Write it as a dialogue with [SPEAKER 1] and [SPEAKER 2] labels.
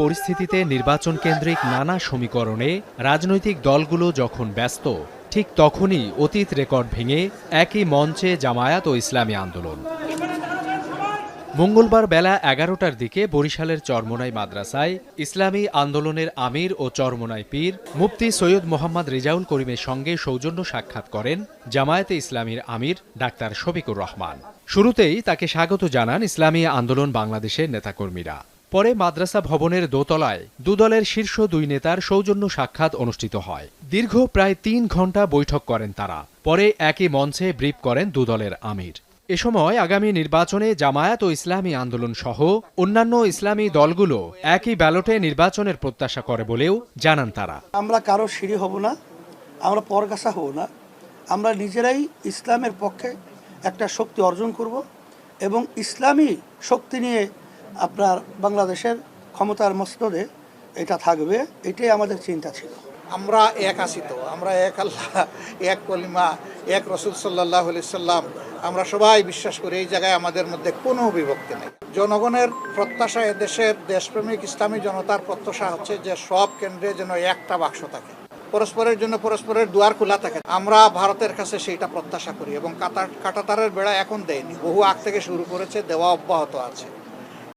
[SPEAKER 1] পরিস্থিতিতে নির্বাচন কেন্দ্রিক নানা সমীকরণে রাজনৈতিক দলগুলো যখন ব্যস্ত, ঠিক তখনই অতীত রেকর্ড ভেঙে একই মঞ্চে জামায়াত ও ইসলামী আন্দোলন। মঙ্গলবার বেলা এগারোটার দিকে বরিশালের চরমোনাই মাদ্রাসায় ইসলামী আন্দোলনের আমির ও চরমোনাই পীর মুফতি সৈয়দ মোহাম্মদ রেজাউল করিমের সঙ্গে সৌজন্য সাক্ষাৎ করেন জামায়াতে ইসলামীর আমির ডাক্তার শফিকুর রহমান। শুরুতেই তাকে স্বাগত জানান ইসলামী আন্দোলন বাংলাদেশের নেতাকর্মীরা। পরে মাদ্রাসা ভবনের দোতলায় দুদলের শীর্ষ দুই নেতার সৌজন্য সাক্ষাৎ অনুষ্ঠিত হয়। দীর্ঘ প্রায় তিন ঘণ্টা বৈঠক করেন তারা। পরে একই মঞ্চে ব্রিফ করেন দুদলের আমির। এ সময় আগামী নির্বাচনে জামায়াত ও ইসলামী আন্দোলন সহ অন্যান্য ইসলামী দলগুলো একই ব্যালটে নির্বাচনের প্রত্যাশা করে বলেও জানান তারা।
[SPEAKER 2] আমরা কারও সিঁড়ি হব না, আমরা পরগাছা হব না। আমরা নিজেরাই ইসলামের পক্ষে একটা শক্তি অর্জন করব এবং ইসলামী শক্তি নিয়ে আপনার বাংলাদেশের ক্ষমতার মস্তদে এটা থাকবে, এটাই আমাদের চিন্তা ছিল।
[SPEAKER 3] আমরা এক আছি তো, আমরা এক আল্লাহ, এক কলিমা, এক রসুল সাল্লাহ সাল্লাম। আমরা সবাই বিশ্বাস করি এই জায়গায় আমাদের মধ্যে কোনো বিভক্তি নেই। জনগণের প্রত্যাশা এদেশের দেশপ্রেমিক ইসলামী জনতার প্রত্যাশা হচ্ছে যে সব কেন্দ্রে যেন একটা বাক্স থাকে। পরস্পরের জন্য পরস্পরের দুয়ার খোলা থাকে। আমরা ভারতের কাছে সেইটা প্রত্যাশা করি এবং কাটা কাটাতারের বেড়া এখন দেয়নি। বহু আগ থেকে শুরু করেছে, দেওয়া অব্যাহত আছে।